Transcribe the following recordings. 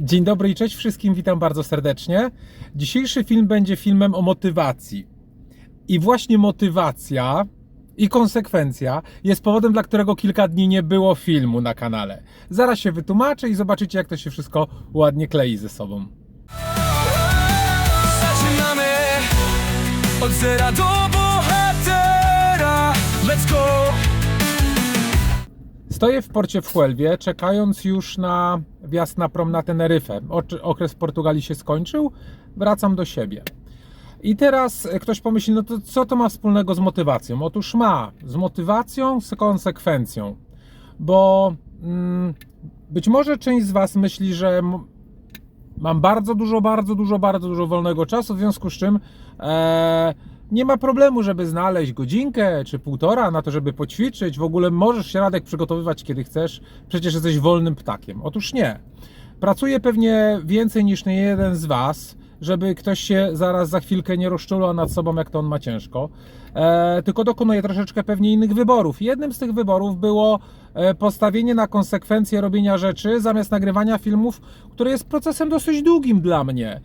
Dzień dobry i cześć wszystkim, witam bardzo serdecznie. Dzisiejszy film będzie filmem o motywacji. I właśnie motywacja i konsekwencja jest powodem, dla którego kilka dni nie było filmu na kanale. Zaraz się wytłumaczę i zobaczycie, jak to się wszystko ładnie klei ze sobą. Zaczynamy od zera do bohatera Let's go! Stoję w porcie w Huelwie, czekając już na wjazd na prom na Teneryfę. Okres w Portugalii się skończył, wracam do siebie. I teraz ktoś pomyśli, no to co to ma wspólnego z motywacją? Otóż ma z motywacją, z konsekwencją. Bo mm, być może część z Was myśli, że mam bardzo dużo, bardzo dużo, bardzo dużo wolnego czasu, w związku z czym e, nie ma problemu, żeby znaleźć godzinkę czy półtora na to, żeby poćwiczyć. W ogóle możesz się Radek przygotowywać kiedy chcesz, przecież jesteś wolnym ptakiem. Otóż nie. Pracuje pewnie więcej niż nie jeden z Was, żeby ktoś się zaraz za chwilkę nie rozczulał nad sobą, jak to on ma ciężko. E, tylko dokonuje troszeczkę pewnie innych wyborów. Jednym z tych wyborów było e, postawienie na konsekwencje robienia rzeczy zamiast nagrywania filmów, które jest procesem dosyć długim dla mnie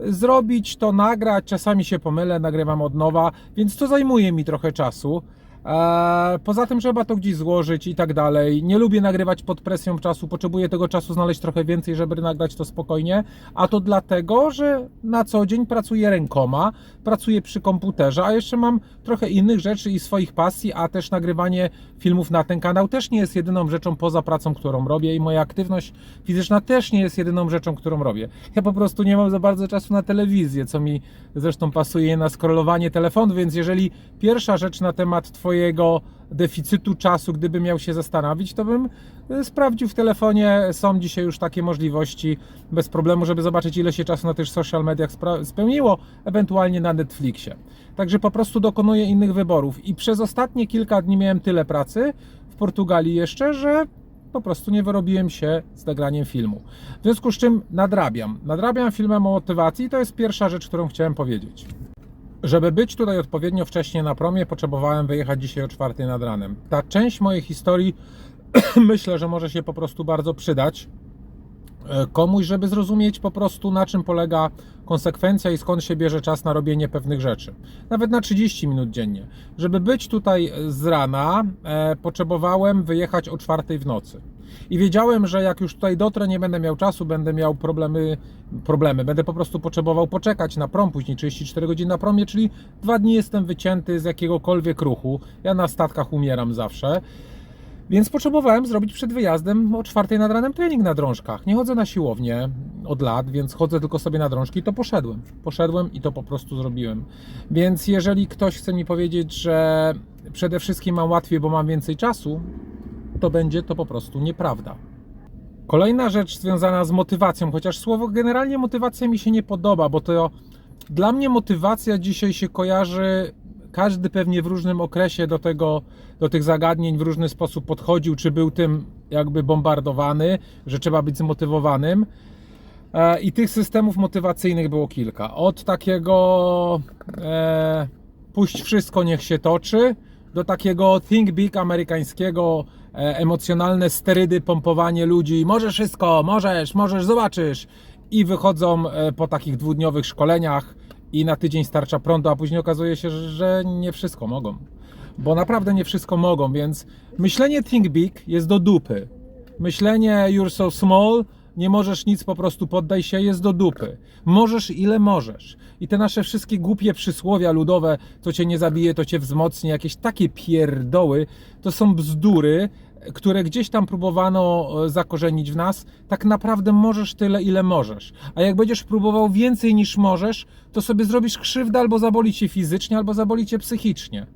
zrobić to, nagrać. Czasami się pomylę, nagrywam od nowa, więc to zajmuje mi trochę czasu. Eee, Poza tym trzeba to gdzieś złożyć i tak dalej. Nie lubię nagrywać pod presją czasu, potrzebuję tego czasu znaleźć trochę więcej, żeby nagrać to spokojnie. A to dlatego, że na co dzień pracuję rękoma, pracuję przy komputerze, a jeszcze mam trochę innych rzeczy i swoich pasji, a też nagrywanie filmów na ten kanał też nie jest jedyną rzeczą poza pracą, którą robię i moja aktywność fizyczna też nie jest jedyną rzeczą, którą robię. Ja po prostu nie mam za bardzo czasu na telewizję, co mi zresztą pasuje na scrollowanie telefonu, więc jeżeli pierwsza rzecz na temat Twojego deficytu czasu, gdybym miał się zastanowić, to bym e, sprawdził w telefonie. Są dzisiaj już takie możliwości bez problemu, żeby zobaczyć, ile się czasu na tych social mediach spełniło, ewentualnie na Netflixie. Także po prostu dokonuję innych wyborów. I przez ostatnie kilka dni miałem tyle pracy w Portugalii jeszcze, że po prostu nie wyrobiłem się z nagraniem filmu. W związku z czym nadrabiam. Nadrabiam filmem o motywacji i to jest pierwsza rzecz, którą chciałem powiedzieć. Żeby być tutaj odpowiednio wcześnie na promie, potrzebowałem wyjechać dzisiaj o czwartej nad ranem. Ta część mojej historii myślę, że może się po prostu bardzo przydać e, komuś, żeby zrozumieć po prostu na czym polega konsekwencja i skąd się bierze czas na robienie pewnych rzeczy. Nawet na 30 minut dziennie. Żeby być tutaj z rana, e, potrzebowałem wyjechać o czwartej w nocy. I wiedziałem, że jak już tutaj dotrę, nie będę miał czasu, będę miał problemy, problemy. Będę po prostu potrzebował poczekać na prom, później 34 godziny na promie, czyli dwa dni jestem wycięty z jakiegokolwiek ruchu. Ja na statkach umieram zawsze. Więc potrzebowałem zrobić przed wyjazdem o czwartej nad ranem trening na drążkach. Nie chodzę na siłownię od lat, więc chodzę tylko sobie na drążki, to poszedłem. Poszedłem i to po prostu zrobiłem. Więc jeżeli ktoś chce mi powiedzieć, że przede wszystkim mam łatwiej, bo mam więcej czasu, to będzie to po prostu nieprawda. Kolejna rzecz związana z motywacją, chociaż słowo generalnie motywacja mi się nie podoba, bo to dla mnie motywacja dzisiaj się kojarzy, każdy pewnie w różnym okresie do tego, do tych zagadnień w różny sposób podchodził, czy był tym jakby bombardowany, że trzeba być zmotywowanym. E, I tych systemów motywacyjnych było kilka. Od takiego e, puść wszystko, niech się toczy, do takiego think big amerykańskiego, emocjonalne sterydy, pompowanie ludzi. Możesz wszystko, możesz, możesz, zobaczysz. I wychodzą e, po takich dwudniowych szkoleniach i na tydzień starcza prądu, a później okazuje się, że nie wszystko mogą. Bo naprawdę nie wszystko mogą, więc myślenie think big jest do dupy. Myślenie you're so small, nie możesz nic, po prostu poddaj się, jest do dupy. Możesz ile możesz. I te nasze wszystkie głupie przysłowia ludowe, co cię nie zabije, to cię wzmocni, jakieś takie pierdoły, to są bzdury, które gdzieś tam próbowano e, zakorzenić w nas. Tak naprawdę możesz tyle, ile możesz. A jak będziesz próbował więcej niż możesz, to sobie zrobisz krzywdę albo zaboli cię fizycznie, albo zaboli cię psychicznie.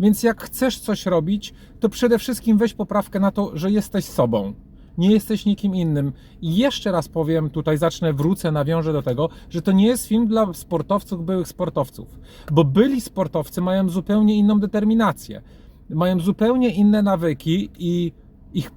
Więc jak chcesz coś robić, to przede wszystkim weź poprawkę na to, że jesteś sobą. Nie jesteś nikim innym. I jeszcze raz powiem, tutaj zacznę, wrócę, nawiążę do tego, że to nie jest film dla sportowców, byłych sportowców. Bo byli sportowcy mają zupełnie inną determinację. Mają zupełnie inne nawyki i ich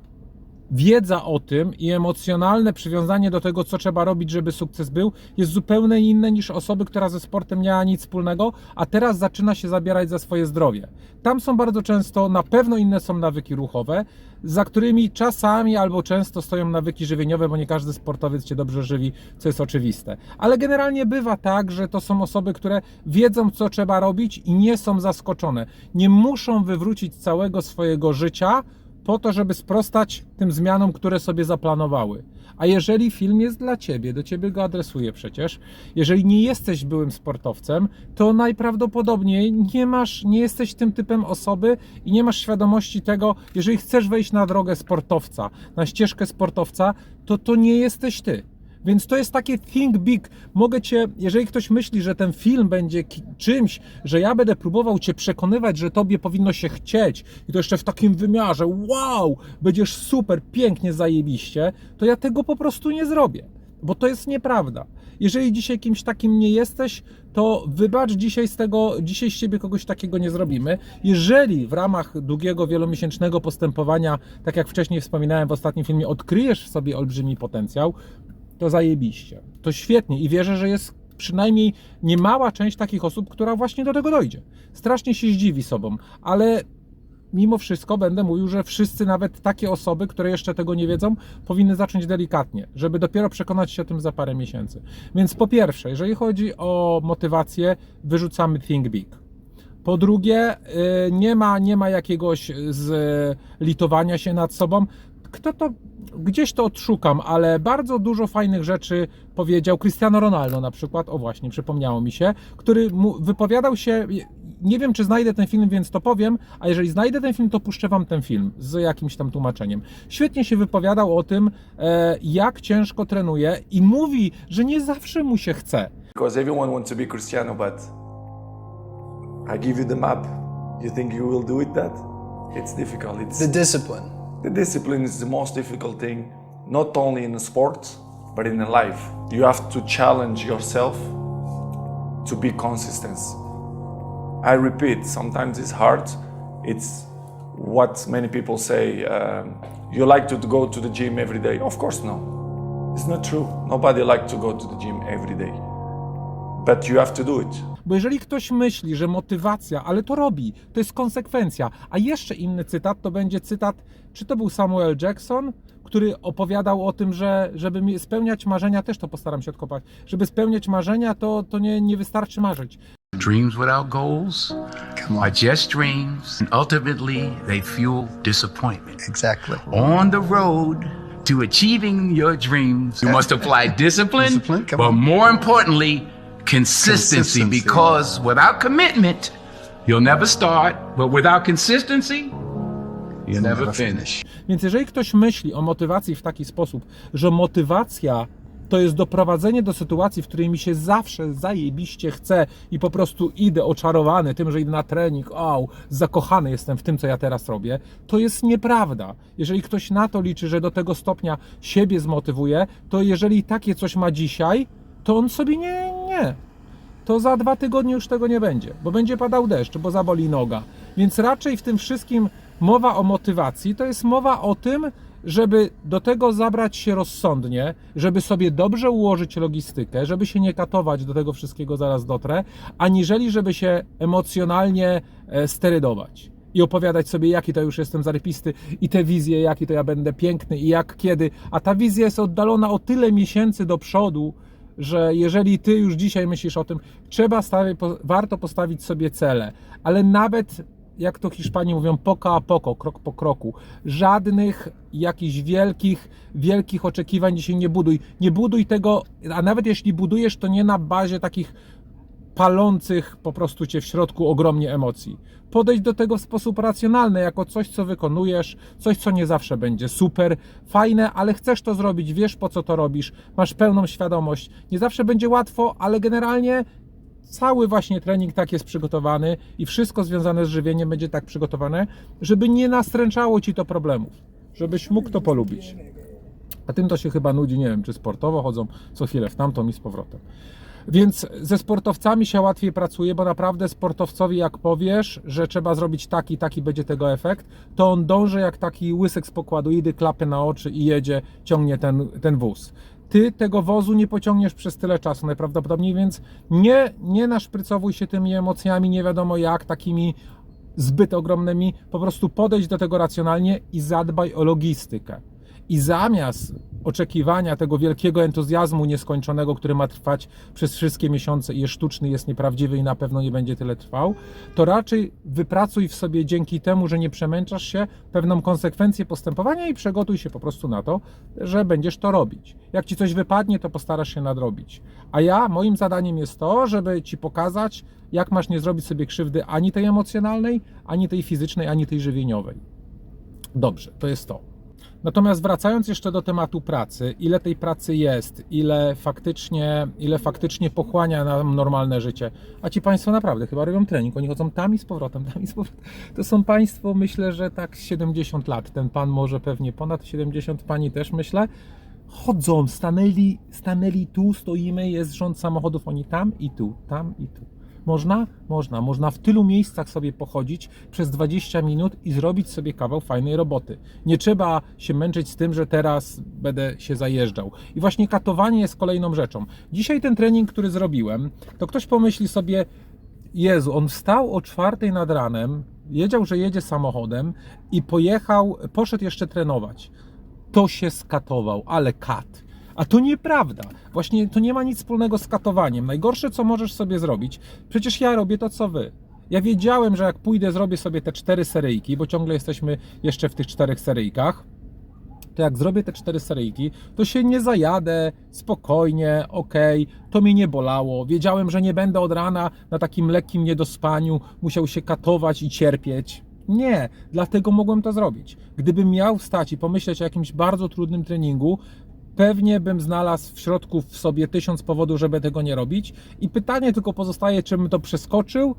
wiedza o tym i emocjonalne przywiązanie do tego, co trzeba robić, żeby sukces był, jest zupełnie inne niż osoby, która ze sportem nie ma nic wspólnego, a teraz zaczyna się zabierać za swoje zdrowie. Tam są bardzo często, na pewno inne są nawyki ruchowe, za którymi czasami albo często stoją nawyki żywieniowe, bo nie każdy sportowiec cię dobrze żywi, co jest oczywiste. Ale generalnie bywa tak, że to są osoby, które wiedzą, co trzeba robić i nie są zaskoczone. Nie muszą wywrócić całego swojego życia po to, żeby sprostać tym zmianom, które sobie zaplanowały. A jeżeli film jest dla ciebie, do ciebie go adresuje przecież, jeżeli nie jesteś byłym sportowcem, to najprawdopodobniej nie masz, nie jesteś tym typem osoby i nie masz świadomości tego, jeżeli chcesz wejść na drogę sportowca, na ścieżkę sportowca, to to nie jesteś ty. Więc to jest takie think big. Mogę cię, jeżeli ktoś myśli, że ten film będzie czymś, że ja będę próbował cię przekonywać, że tobie powinno się chcieć i to jeszcze w takim wymiarze, wow, będziesz super, pięknie, zajebiście, to ja tego po prostu nie zrobię, bo to jest nieprawda. Jeżeli dzisiaj kimś takim nie jesteś, to wybacz, dzisiaj z tego, dzisiaj z ciebie kogoś takiego nie zrobimy. Jeżeli w ramach długiego, wielomiesięcznego postępowania, tak jak wcześniej wspominałem w ostatnim filmie, odkryjesz w sobie olbrzymi potencjał, to zajebiście. To świetnie i wierzę, że jest przynajmniej niemała część takich osób, która właśnie do tego dojdzie. Strasznie się zdziwi sobą, ale mimo wszystko będę mówił, że wszyscy, nawet takie osoby, które jeszcze tego nie wiedzą, powinny zacząć delikatnie, żeby dopiero przekonać się o tym za parę miesięcy. Więc po pierwsze, jeżeli chodzi o motywację, wyrzucamy Think Big. Po drugie, y, nie ma, nie ma jakiegoś zlitowania się nad sobą. Kto to, gdzieś to odszukam, ale bardzo dużo fajnych rzeczy powiedział Cristiano Ronaldo na przykład, o właśnie, przypomniało mi się, który mu wypowiadał się, nie wiem czy znajdę ten film, więc to powiem, a jeżeli znajdę ten film, to puszczę wam ten film z jakimś tam tłumaczeniem. Świetnie się wypowiadał o tym, e, jak ciężko trenuje i mówi, że nie zawsze mu się chce. Because everyone wants to be Cristiano, but I give you the map. You think you will do it that? It's difficult. It's The discipline. The discipline is the most difficult thing, not only in sports, but in life. You have to challenge yourself to be consistent. I repeat, sometimes it's hard. It's what many people say. Um, you like to go to the gym every day? Of course, no. It's not true. Nobody like to go to the gym every day. But you have to do it. Bo jeżeli ktoś myśli, że motywacja, ale to robi, to jest konsekwencja. A jeszcze inny cytat to będzie cytat, czy to był Samuel Jackson, który opowiadał o tym, że żeby spełniać marzenia, też to postaram się odkopać, żeby spełniać marzenia, to, to nie, nie wystarczy marzyć. Dreams without goals are just dreams, and ultimately they fuel disappointment. Exactly. On the road to achieving your dreams, you must apply discipline, Discipline, but on. more importantly, consistency, Consistency. because without commitment, you'll never start, but without consistency, you never finish. Więc jeżeli ktoś myśli o motywacji w taki sposób, że motywacja to jest doprowadzenie do sytuacji, w której mi się zawsze zajebiście chce i po prostu idę oczarowany tym, że idę na trening, au, zakochany jestem w tym, co ja teraz robię, to jest nieprawda. Jeżeli ktoś na to liczy, że do tego stopnia siebie zmotywuje, to jeżeli takie coś ma dzisiaj, to on sobie nie, nie, to za dwa tygodnie już tego nie będzie, bo będzie padał deszcz, bo zaboli noga. Więc raczej w tym wszystkim mowa o motywacji to jest mowa o tym, żeby do tego zabrać się rozsądnie, żeby sobie dobrze ułożyć logistykę, żeby się nie katować do tego wszystkiego zaraz dotrę, aniżeli żeby się emocjonalnie e, sterydować i opowiadać sobie, jaki to już jestem zarypisty i te wizje, jaki to ja będę piękny i jak kiedy. A ta wizja jest oddalona o tyle miesięcy do przodu, że jeżeli ty już dzisiaj myślisz o tym, trzeba po, warto postawić sobie cele, ale nawet jak to Hiszpanie mówią, poco a poco, krok po kroku. Żadnych jakichś wielkich, wielkich oczekiwań dzisiaj nie buduj. Nie buduj tego, a nawet jeśli budujesz, to nie na bazie takich palących po prostu cię w środku ogromnie emocji. Podejdź do tego w sposób racjonalny, jako coś, co wykonujesz, coś, co nie zawsze będzie super, fajne, ale chcesz to zrobić, wiesz po co to robisz, masz pełną świadomość. Nie zawsze będzie łatwo, ale generalnie cały właśnie trening tak jest przygotowany i wszystko związane z żywieniem będzie tak przygotowane, żeby nie nastręczało ci to problemów, żebyś mógł to polubić. A tym to się chyba nudzi, nie wiem, czy sportowo chodzą co chwilę w tamtą i z powrotem. Więc ze sportowcami się łatwiej pracuje, bo naprawdę sportowcowi, jak powiesz, że trzeba zrobić taki, taki będzie tego efekt, to on dąży jak taki łysek z pokładu, idy klapy na oczy i jedzie, ciągnie ten, ten wóz. Ty tego wozu nie pociągniesz przez tyle czasu najprawdopodobniej, więc nie, nie naszprycowuj się tymi emocjami, nie wiadomo jak, takimi zbyt ogromnymi, po prostu podejdź do tego racjonalnie i zadbaj o logistykę. I zamiast oczekiwania tego wielkiego entuzjazmu nieskończonego, który ma trwać przez wszystkie miesiące i jest sztuczny, jest nieprawdziwy i na pewno nie będzie tyle trwał, to raczej wypracuj w sobie dzięki temu, że nie przemęczasz się, pewną konsekwencję postępowania i przygotuj się po prostu na to, że będziesz to robić. Jak ci coś wypadnie, to postarasz się nadrobić. A ja, moim zadaniem jest to, żeby ci pokazać, jak masz nie zrobić sobie krzywdy ani tej emocjonalnej, ani tej fizycznej, ani tej żywieniowej. Dobrze, to jest to. Natomiast wracając jeszcze do tematu pracy, ile tej pracy jest, ile faktycznie, ile faktycznie pochłania nam normalne życie. A ci Państwo naprawdę chyba robią trening, oni chodzą tam i z powrotem, tam i z powrotem. To są Państwo, myślę, że tak z 70 lat. Ten Pan może pewnie ponad 70, Pani też myślę. Chodzą, stanęli, stanęli tu, stoimy, jest rząd samochodów, oni tam i tu, tam i tu. Można? Można. Można w tylu miejscach sobie pochodzić przez 20 minut i zrobić sobie kawał fajnej roboty. Nie trzeba się męczyć z tym, że teraz będę się zajeżdżał. I właśnie katowanie jest kolejną rzeczą. Dzisiaj ten trening, który zrobiłem, to ktoś pomyśli sobie, Jezu, on wstał o czwartej nad ranem, wiedział, że jedzie samochodem i pojechał, poszedł jeszcze trenować. To się skatował, ale kat. A to nieprawda. Właśnie to nie ma nic wspólnego z katowaniem. Najgorsze, co możesz sobie zrobić, przecież ja robię to, co wy. Ja wiedziałem, że jak pójdę, zrobię sobie te cztery seryjki, bo ciągle jesteśmy jeszcze w tych czterech seryjkach. To jak zrobię te cztery seryjki, to się nie zajadę, spokojnie, okej, to mnie nie bolało. Wiedziałem, że nie będę od rana na takim lekkim niedospaniu musiał się katować i cierpieć. Nie, dlatego mogłem to zrobić. Gdybym miał wstać i pomyśleć o jakimś bardzo trudnym treningu, pewnie bym znalazł w środku w sobie tysiąc powodów, żeby tego nie robić. I pytanie tylko pozostaje, czy bym to przeskoczył,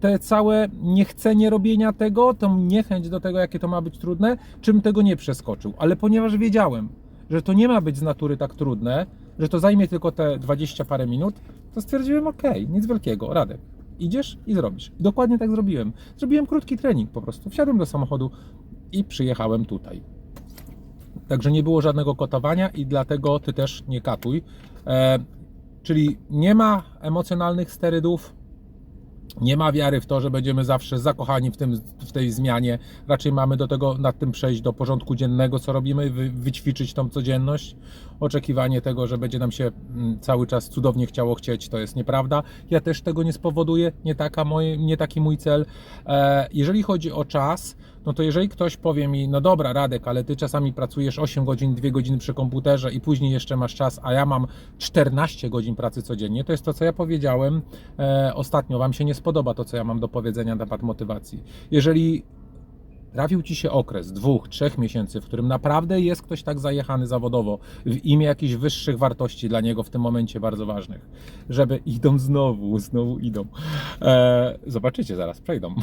te całe niechcenie robienia tego, tą niechęć do tego, jakie to ma być trudne, czym tego nie przeskoczył. Ale ponieważ wiedziałem, że to nie ma być z natury tak trudne, że to zajmie tylko te 20 parę minut, to stwierdziłem, ok, nic wielkiego, Radek. Idziesz i zrobisz. I dokładnie tak zrobiłem. Zrobiłem krótki trening po prostu. Wsiadłem do samochodu i przyjechałem tutaj. Także nie było żadnego kotowania i dlatego ty też nie katuj. E, czyli nie ma emocjonalnych sterydów, nie ma wiary w to, że będziemy zawsze zakochani w, tym, w tej zmianie. Raczej mamy do tego nad tym przejść do porządku dziennego, co robimy, wy, wyćwiczyć tą codzienność. Oczekiwanie tego, że będzie nam się mm, cały czas cudownie chciało chcieć, to jest nieprawda. Ja też tego nie spowoduję, nie, taka moje, nie taki mój cel. E, jeżeli chodzi o czas, no to jeżeli ktoś powie mi, no dobra, Radek, ale ty czasami pracujesz 8 godzin, 2 godziny przy komputerze i później jeszcze masz czas, a ja mam 14 godzin pracy codziennie, to jest to, co ja powiedziałem e, ostatnio. Wam się nie spodoba to, co ja mam do powiedzenia na temat motywacji. Jeżeli trafił ci się okres dwóch, trzech miesięcy, w którym naprawdę jest ktoś tak zajechany zawodowo w imię jakichś wyższych wartości dla niego w tym momencie bardzo ważnych, żeby idą znowu, znowu idą. E, zobaczycie, zaraz przejdą.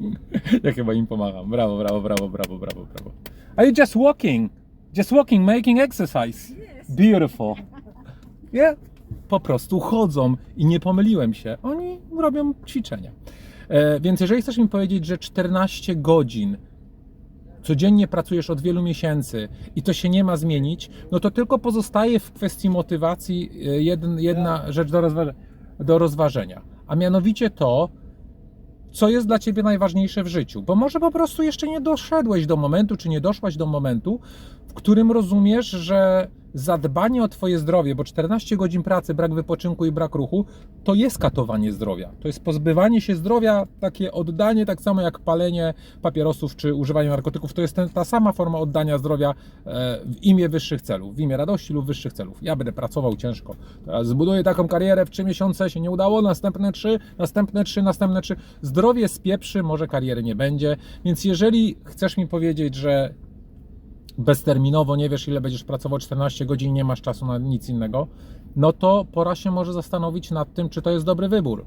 ja chyba im pomagam. Brawo, brawo, brawo, brawo, brawo, brawo. Are you just walking? Just walking, making exercise. Beautiful. Yeah. Po prostu chodzą i nie pomyliłem się. Oni robią ćwiczenia. E, więc jeżeli chcesz mi powiedzieć, że 14 godzin codziennie pracujesz od wielu miesięcy i to się nie ma zmienić, no to tylko pozostaje w kwestii motywacji e, jedna, jedna rzecz do, rozwa- do rozważenia. A mianowicie to, co jest dla ciebie najważniejsze w życiu. Bo może po prostu jeszcze nie doszedłeś do momentu, czy nie doszłaś do momentu, w którym rozumiesz, że zadbanie o twoje zdrowie, bo 14 godzin pracy, brak wypoczynku i brak ruchu, to jest katowanie zdrowia. To jest pozbywanie się zdrowia, takie oddanie, tak samo jak palenie papierosów czy używanie narkotyków. To jest ten, ta sama forma oddania zdrowia e, w imię wyższych celów, w imię radości lub wyższych celów. Ja będę pracował ciężko. Zbuduję taką karierę w 3 miesiące, się nie udało, następne 3, następne 3, następne 3. Zdrowie spieprzy, może kariery nie będzie. Więc jeżeli chcesz mi powiedzieć, że bezterminowo nie wiesz, ile będziesz pracował 14 godzin, nie masz czasu na nic innego, no to pora się może zastanowić nad tym, czy to jest dobry wybór.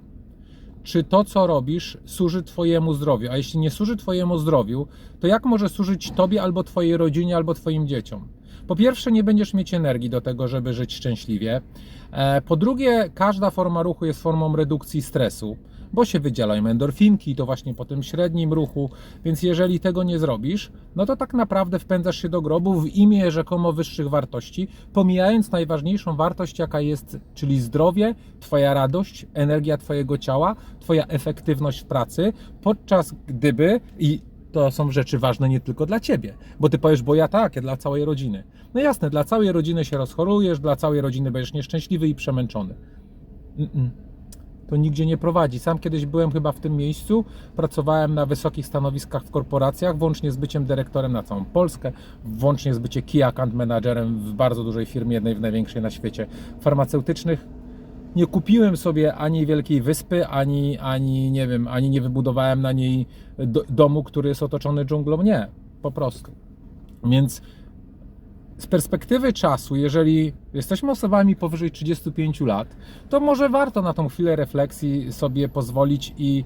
Czy to, co robisz, służy Twojemu zdrowiu? A jeśli nie służy Twojemu zdrowiu, to jak może służyć Tobie albo Twojej rodzinie, albo Twoim dzieciom? Po pierwsze, nie będziesz mieć energii do tego, żeby żyć szczęśliwie. E, Po drugie, każda forma ruchu jest formą redukcji stresu, bo się wydzielają endorfinki i to właśnie po tym średnim ruchu, więc jeżeli tego nie zrobisz, no to tak naprawdę wpędzasz się do grobu w imię rzekomo wyższych wartości, pomijając najważniejszą wartość, jaka jest, czyli zdrowie, Twoja radość, energia Twojego ciała, Twoja efektywność w pracy, podczas gdyby i to są rzeczy ważne nie tylko dla ciebie, bo ty powiesz, bo ja tak, ja dla całej rodziny. No jasne, dla całej rodziny się rozchorujesz, dla całej rodziny będziesz nieszczęśliwy i przemęczony. To nigdzie nie prowadzi. Sam kiedyś byłem chyba w tym miejscu, pracowałem na wysokich stanowiskach w korporacjach, włącznie z byciem dyrektorem na całą Polskę, włącznie z byciem key account managerem w bardzo dużej firmie, jednej w największej na świecie farmaceutycznych nie kupiłem sobie ani Wielkiej Wyspy, ani, ani nie wiem, ani nie wybudowałem na niej do, domu, który jest otoczony dżunglą. Nie, po prostu. Więc z perspektywy czasu, jeżeli jesteśmy osobami powyżej 35 lat, to może warto na tą chwilę refleksji sobie pozwolić i,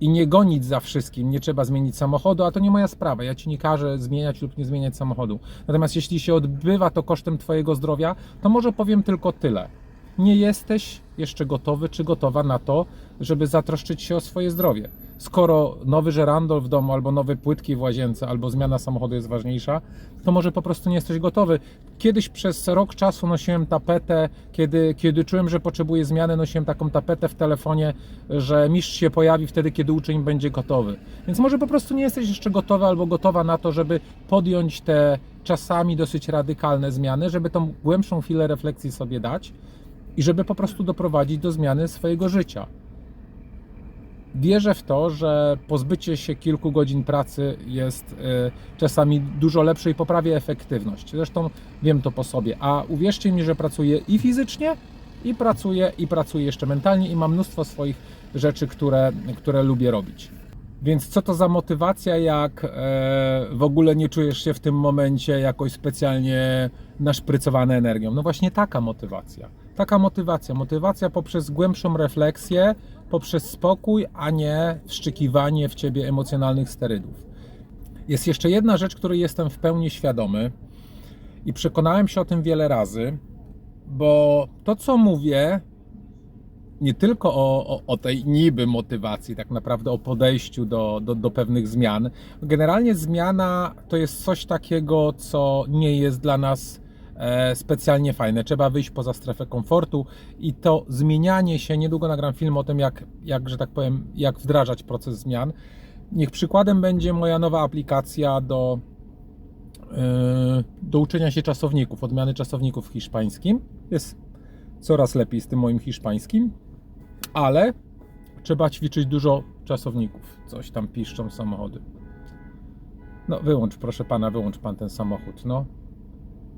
i nie gonić za wszystkim. Nie trzeba zmienić samochodu, a to nie moja sprawa. Ja ci nie każę zmieniać lub nie zmieniać samochodu. Natomiast jeśli się odbywa to kosztem Twojego zdrowia, to może powiem tylko tyle nie jesteś jeszcze gotowy czy gotowa na to, żeby zatroszczyć się o swoje zdrowie. Skoro nowy żerandol w domu, albo nowe płytki w łazience, albo zmiana samochodu jest ważniejsza, to może po prostu nie jesteś gotowy. Kiedyś przez rok czasu nosiłem tapetę, kiedy, kiedy czułem, że potrzebuję zmiany, nosiłem taką tapetę w telefonie, że mistrz się pojawi wtedy, kiedy uczeń będzie gotowy. Więc może po prostu nie jesteś jeszcze gotowy albo gotowa na to, żeby podjąć te czasami dosyć radykalne zmiany, żeby tą głębszą chwilę refleksji sobie dać i żeby po prostu doprowadzić do zmiany swojego życia. Wierzę w to, że pozbycie się kilku godzin pracy jest y, czasami dużo lepsze i poprawia efektywność. Zresztą wiem to po sobie, a uwierzcie mi, że pracuję i fizycznie, i pracuję, i pracuję jeszcze mentalnie, i mam mnóstwo swoich rzeczy, które, które lubię robić. Więc co to za motywacja, jak e, w ogóle nie czujesz się w tym momencie jakoś specjalnie naszprycowany energią? No właśnie taka motywacja. Taka motywacja. Motywacja poprzez głębszą refleksję, poprzez spokój, a nie wszczykiwanie w ciebie emocjonalnych sterydów. Jest jeszcze jedna rzecz, której jestem w pełni świadomy i przekonałem się o tym wiele razy, bo to, co mówię, nie tylko o, o, o tej niby motywacji, tak naprawdę o podejściu do, do, do pewnych zmian. Generalnie zmiana to jest coś takiego, co nie jest dla nas e, specjalnie fajne. Trzeba wyjść poza strefę komfortu i to zmienianie się, niedługo nagram film o tym, jak, jak że tak powiem, jak wdrażać proces zmian. Niech przykładem będzie moja nowa aplikacja do, e, do uczenia się czasowników, odmiany czasowników w hiszpańskim. Jest coraz lepiej z tym moim hiszpańskim, ale trzeba ćwiczyć dużo czasowników. Coś tam piszczą samochody. No wyłącz, proszę pana, wyłącz pan ten samochód, no.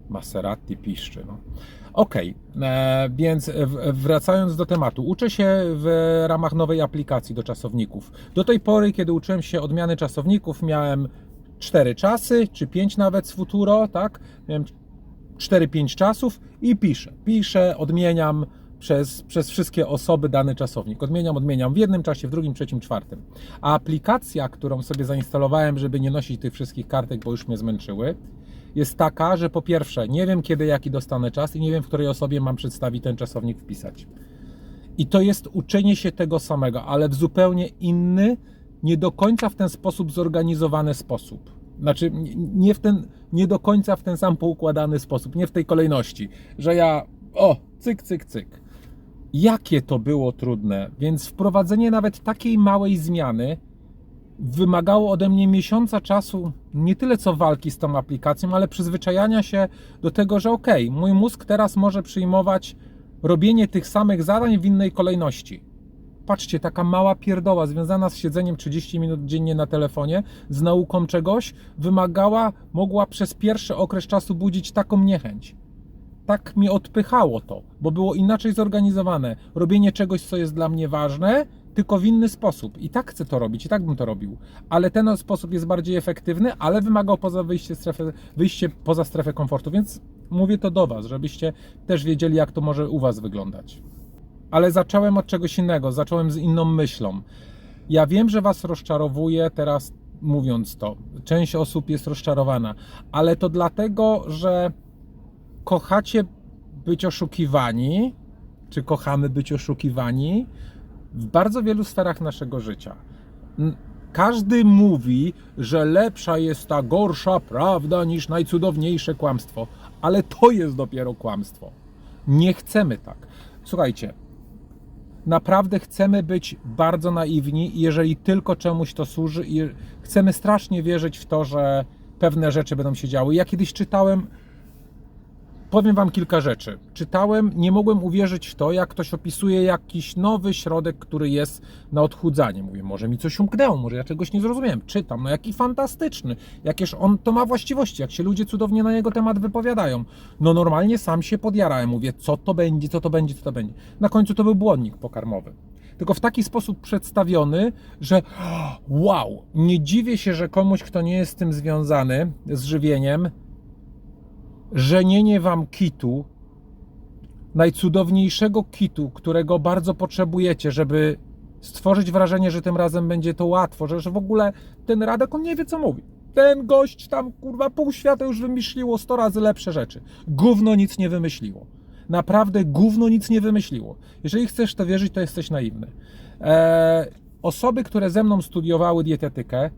Maserati piszczy, no. Okej, e, więc wracając do tematu. Uczę się w ramach nowej aplikacji do czasowników. Do tej pory, kiedy uczyłem się odmiany czasowników, miałem cztery czasy, czy pięć nawet z Futuro, tak? Miałem 4-5 czasów i piszę. Piszę, odmieniam przez, przez wszystkie osoby dany czasownik. Odmieniam, odmieniam w jednym czasie, w drugim, trzecim, czwartym. A aplikacja, którą sobie zainstalowałem, żeby nie nosić tych wszystkich kartek, bo już mnie zmęczyły, jest taka, że po pierwsze, nie wiem kiedy, jaki dostanę czas i nie wiem, w której osobie mam przedstawić ten czasownik wpisać. I to jest uczenie się tego samego, ale w zupełnie inny, nie do końca w ten sposób zorganizowany sposób. Znaczy, nie- w ten, nie do końca w ten sam poukładany sposób, nie w tej kolejności, że ja, o, cyk, cyk, cyk. Jakie to było trudne, więc wprowadzenie nawet takiej małej zmiany wymagało ode mnie miesiąca czasu, nie tyle co walki z tą aplikacją, ale przyzwyczajania się do tego, że okej, mój mózg teraz może przyjmować robienie tych samych zadań w innej kolejności. Patrzcie, taka mała pierdoła związana z siedzeniem 30 minut dziennie na telefonie, z nauką czegoś, wymagała, mogła przez pierwszy okres czasu budzić taką niechęć. Tak mnie odpychało to, bo było inaczej zorganizowane. Robienie czegoś, co jest dla mnie ważne, tylko w inny sposób. I tak chcę to robić, i tak bym to robił. Ale ten sposób jest bardziej efektywny, ale wymagał poza wyjście, strefy, wyjście poza strefę komfortu. Więc mówię to do Was, żebyście też wiedzieli, jak to może u Was wyglądać ale zacząłem od czegoś innego, zacząłem z inną myślą. Ja wiem, że Was rozczarowuje teraz mówiąc to. Część osób jest rozczarowana, ale to dlatego, że kochacie być oszukiwani, czy kochamy być oszukiwani, w bardzo wielu sferach naszego życia. Każdy mówi, że lepsza jest ta gorsza prawda niż najcudowniejsze kłamstwo, ale to jest dopiero kłamstwo. Nie chcemy tak. Słuchajcie, naprawdę chcemy być bardzo naiwni, jeżeli tylko czemuś to służy i chcemy strasznie wierzyć w to, że pewne rzeczy będą się działy. Ja kiedyś czytałem, powiem Wam kilka rzeczy. Czytałem, nie mogłem uwierzyć w to, jak ktoś opisuje jakiś nowy środek, który jest na odchudzanie. Mówię, może mi coś umknęło, może ja czegoś nie zrozumiałem. Czytam, no jaki fantastyczny, jakież on to ma właściwości, jak się ludzie cudownie na jego temat wypowiadają. No normalnie sam się podjarałem, mówię, co to będzie, co to będzie, co to będzie. Na końcu to był błonnik pokarmowy. Tylko w taki sposób przedstawiony, że wow, nie dziwię się, że komuś, kto nie jest z tym związany, z żywieniem, żenienie wam kitu, najcudowniejszego kitu, którego bardzo potrzebujecie, żeby stworzyć wrażenie, że tym razem będzie to łatwo, że, w ogóle ten Radek, on nie wie, co mówi. Ten gość tam, kurwa, pół świata już wymyśliło 100 razy lepsze rzeczy. Gówno nic nie wymyśliło. Naprawdę gówno nic nie wymyśliło. Jeżeli chcesz to wierzyć, to jesteś naiwny. Eee, osoby, które ze mną studiowały dietetykę,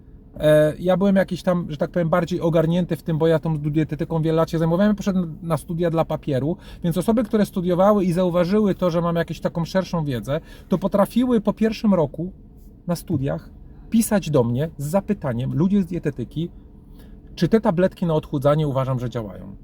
ja byłem jakiś tam, że tak powiem, bardziej ogarnięty w tym, bo ja tą dietetyką wiele lat się zajmowałem. Poszedłem na studia dla papieru, więc osoby, które studiowały i zauważyły to, że mam jakąś taką szerszą wiedzę, to potrafiły po pierwszym roku na studiach pisać do mnie z zapytaniem, ludzie z dietetyki, czy te tabletki na odchudzanie uważam, że działają.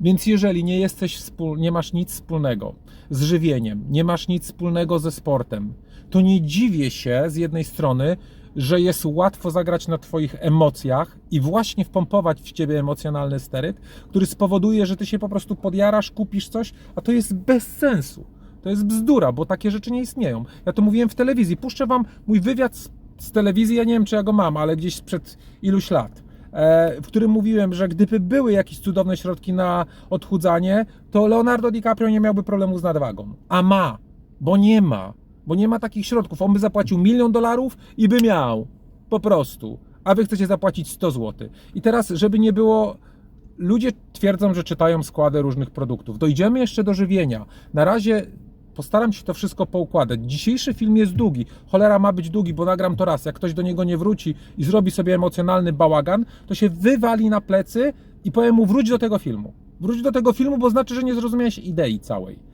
Więc jeżeli nie jesteś wspól, nie masz nic wspólnego z żywieniem, nie masz nic wspólnego ze sportem, to nie dziwię się z jednej strony, że jest łatwo zagrać na Twoich emocjach i właśnie wpompować w Ciebie emocjonalny steryt, który spowoduje, że Ty się po prostu podjarasz, kupisz coś, a to jest bez sensu. To jest bzdura, bo takie rzeczy nie istnieją. Ja to mówiłem w telewizji. Puszczę Wam mój wywiad z, z telewizji, ja nie wiem czy ja go mam, ale gdzieś sprzed iluś lat e, w którym mówiłem, że gdyby były jakieś cudowne środki na odchudzanie, to Leonardo DiCaprio nie miałby problemu z nadwagą. A ma, bo nie ma, bo nie ma takich środków. On by zapłacił milion dolarów i by miał. Po prostu. A wy chcecie zapłacić 100 zł. I teraz, żeby nie było. Ludzie twierdzą, że czytają składy różnych produktów. Dojdziemy jeszcze do żywienia. Na razie postaram się to wszystko poukładać. Dzisiejszy film jest długi. Cholera ma być długi, bo nagram to raz. Jak ktoś do niego nie wróci i zrobi sobie emocjonalny bałagan, to się wywali na plecy i powiem mu wróć do tego filmu. Wróć do tego filmu, bo znaczy, że nie zrozumiałeś idei całej.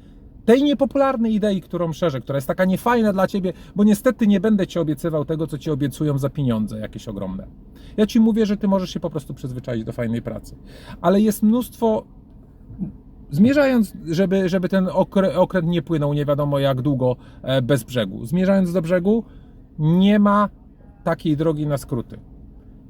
Tej niepopularnej idei, którą szerzę, która jest taka niefajna dla ciebie, bo niestety nie będę ci obiecywał tego, co ci obiecują za pieniądze jakieś ogromne. Ja ci mówię, że ty możesz się po prostu przyzwyczaić do fajnej pracy. Ale jest mnóstwo Zmierzając, żeby, żeby ten okręt nie płynął nie wiadomo jak długo e, bez brzegu. Zmierzając do brzegu, nie ma takiej drogi na skróty.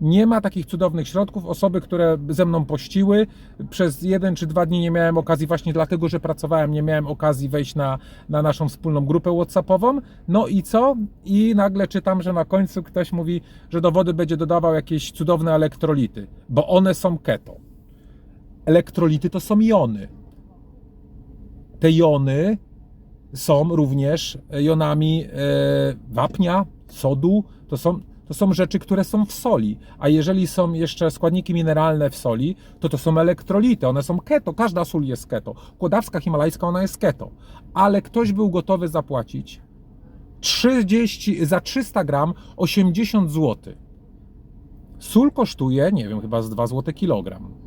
Nie ma takich cudownych środków. Osoby, które ze mną pościły, przez jeden czy dwa dni nie miałem okazji, właśnie dlatego, że pracowałem, nie miałem okazji wejść na, na naszą wspólną grupę WhatsAppową. No i co? I nagle czytam, że na końcu ktoś mówi, że do wody będzie dodawał jakieś cudowne elektrolity, bo one są keto. Elektrolity to są jony te jony są również jonami e, wapnia, sodu. To są, to są rzeczy, które są w soli. A jeżeli są jeszcze składniki mineralne w soli, to to są elektrolity. One są keto. Każda sól jest keto. Kłodawska himalajska, ona jest keto. Ale ktoś był gotowy zapłacić 30, za 300 gram 80 zł. Sól kosztuje, nie wiem, chyba z 2 zł kilogram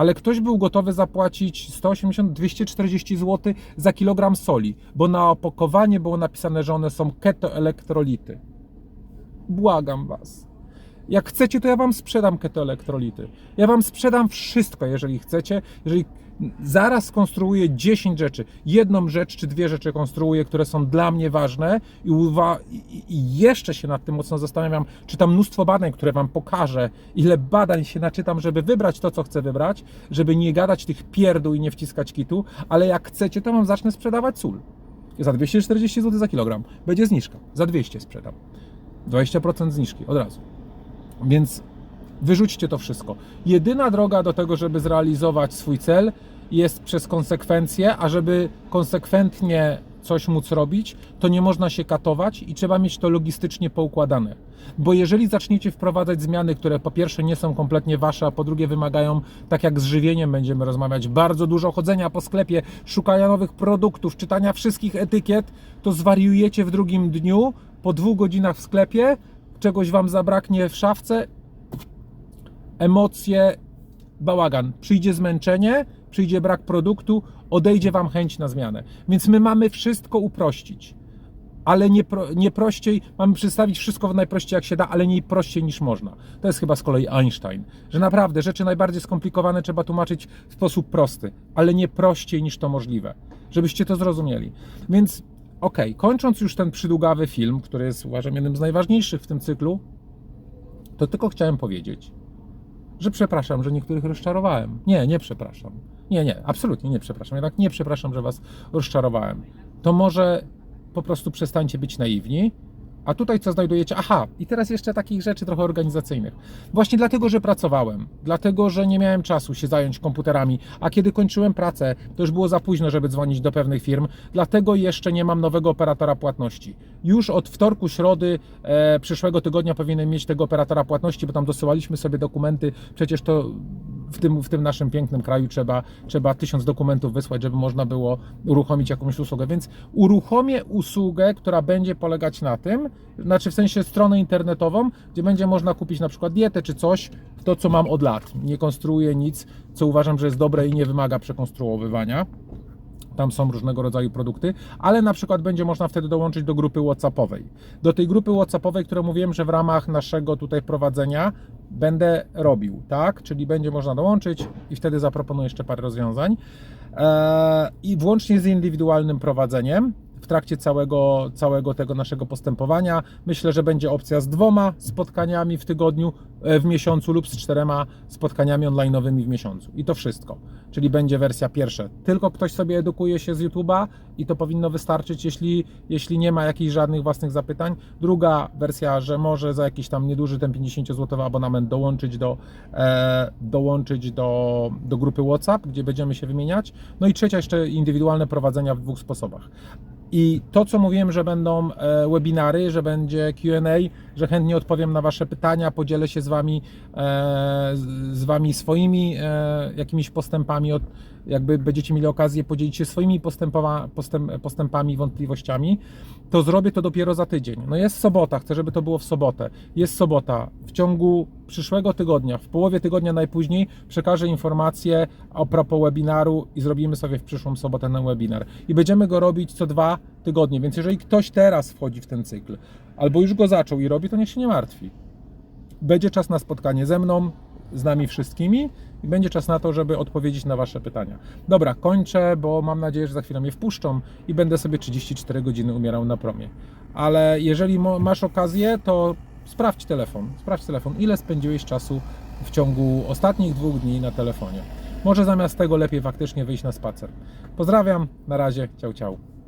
ale ktoś był gotowy zapłacić 180-240 zł za kilogram soli, bo na opakowanie było napisane, że one są ketoelektrolity. Błagam was. Jak chcecie, to ja wam sprzedam ketoelektrolity. Ja wam sprzedam wszystko, jeżeli chcecie. Jeżeli zaraz skonstruuję 10 rzeczy, jedną rzecz czy dwie rzeczy konstruuję, które są dla mnie ważne i, uwa- i jeszcze się nad tym mocno zastanawiam. Czytam mnóstwo badań, które wam pokażę, ile badań się naczytam, żeby wybrać to, co chcę wybrać, żeby nie gadać tych pierdół i nie wciskać kitu, ale jak chcecie, to wam zacznę sprzedawać sól. Za 240 zł za kilogram. Będzie zniżka. Za 200 sprzedam. 20% zniżki od razu. Więc wyrzućcie to wszystko. Jedyna droga do tego, żeby zrealizować swój cel, jest przez konsekwencje, a żeby konsekwentnie coś móc robić, to nie można się katować i trzeba mieć to logistycznie poukładane. Bo jeżeli zaczniecie wprowadzać zmiany, które po pierwsze nie są kompletnie wasze, a po drugie wymagają, tak jak z żywieniem będziemy rozmawiać, bardzo dużo chodzenia po sklepie, szukania nowych produktów, czytania wszystkich etykiet, to zwariujecie w drugim dniu, po dwóch godzinach w sklepie, czegoś wam zabraknie w szafce, emocje, bałagan. Przyjdzie zmęczenie, przyjdzie brak produktu, odejdzie Wam chęć na zmianę. Więc my mamy wszystko uprościć. Ale nie, pro, nie prościej, mamy przedstawić wszystko najprościej jak się da, ale nie prościej niż można. To jest chyba z kolei Einstein, że naprawdę rzeczy najbardziej skomplikowane trzeba tłumaczyć w sposób prosty, ale nie prościej niż to możliwe. Żebyście to zrozumieli. Więc okej, kończąc już ten przydługawy film, który jest uważam jednym z najważniejszych w tym cyklu, to tylko chciałem powiedzieć, że przepraszam, że niektórych rozczarowałem. Nie, nie przepraszam. Nie, nie, absolutnie nie przepraszam. Jednak nie przepraszam, że Was rozczarowałem. To może po prostu przestańcie być naiwni. A tutaj co znajdujecie? Aha, i teraz jeszcze takich rzeczy trochę organizacyjnych. Właśnie dlatego, że pracowałem, dlatego, że nie miałem czasu się zająć komputerami, a kiedy kończyłem pracę, to już było za późno, żeby dzwonić do pewnych firm, dlatego jeszcze nie mam nowego operatora płatności. Już od wtorku, środy e, przyszłego tygodnia powinienem mieć tego operatora płatności, bo tam dosyłaliśmy sobie dokumenty, przecież to w tym, w tym naszym pięknym kraju trzeba, trzeba tysiąc dokumentów wysłać, żeby można było uruchomić jakąś usługę. Więc uruchomię usługę, która będzie polegać na tym, znaczy w sensie stronę internetową, gdzie będzie można kupić na przykład dietę czy coś, to co mam od lat. Nie konstruuję nic, co uważam, że jest dobre i nie wymaga przekonstruowywania. Tam są różnego rodzaju produkty, ale na przykład będzie można wtedy dołączyć do grupy WhatsAppowej. Do tej grupy WhatsAppowej, którą mówiłem, że w ramach naszego tutaj prowadzenia będę robił, tak? Czyli będzie można dołączyć i wtedy zaproponuję jeszcze parę rozwiązań. Eee, I włącznie z indywidualnym prowadzeniem w trakcie całego, całego tego naszego postępowania. Myślę, że będzie opcja z dwoma spotkaniami w tygodniu, e, w miesiącu lub z czterema spotkaniami online'owymi w miesiącu. I to wszystko. Czyli będzie wersja pierwsza. Tylko ktoś sobie edukuje się z YouTube'a i to powinno wystarczyć, jeśli, jeśli nie ma jakichś żadnych własnych zapytań. Druga wersja, że może za jakiś tam nieduży ten 50-złotowy abonament dołączyć do, e, dołączyć do, do grupy WhatsApp, gdzie będziemy się wymieniać. No i trzecia jeszcze indywidualne prowadzenia w dwóch sposobach. I to, co mówiłem, że będą e, webinary, że będzie QA, że chętnie odpowiem na Wasze pytania, podzielę się z Wami, e, z- wami swoimi e, jakimiś postępami, jakby będziecie mieli okazję podzielić się swoimi postęp, postępami, wątpliwościami, to zrobię to dopiero za tydzień. No jest sobota, chcę, żeby to było w sobotę. Jest sobota. W ciągu przyszłego tygodnia, w połowie tygodnia najpóźniej, przekażę informację a propos webinaru i zrobimy sobie w przyszłą sobotę ten webinar. I będziemy go robić co dwa tygodnie, więc jeżeli ktoś teraz wchodzi w ten cykl, albo już go zaczął i robi, to niech się nie martwi. Będzie czas na spotkanie ze mną, z nami wszystkimi i będzie czas na to, żeby odpowiedzieć na Wasze pytania. Dobra, kończę, bo mam nadzieję, że za chwilę mnie wpuszczą i będę sobie 34 godziny umierał na promie. Ale jeżeli masz okazję, to sprawdź telefon. Sprawdź telefon, ile spędziłeś czasu w ciągu ostatnich dwóch dni na telefonie. Może zamiast tego lepiej faktycznie wyjść na spacer. Pozdrawiam, na razie, ciao ciao.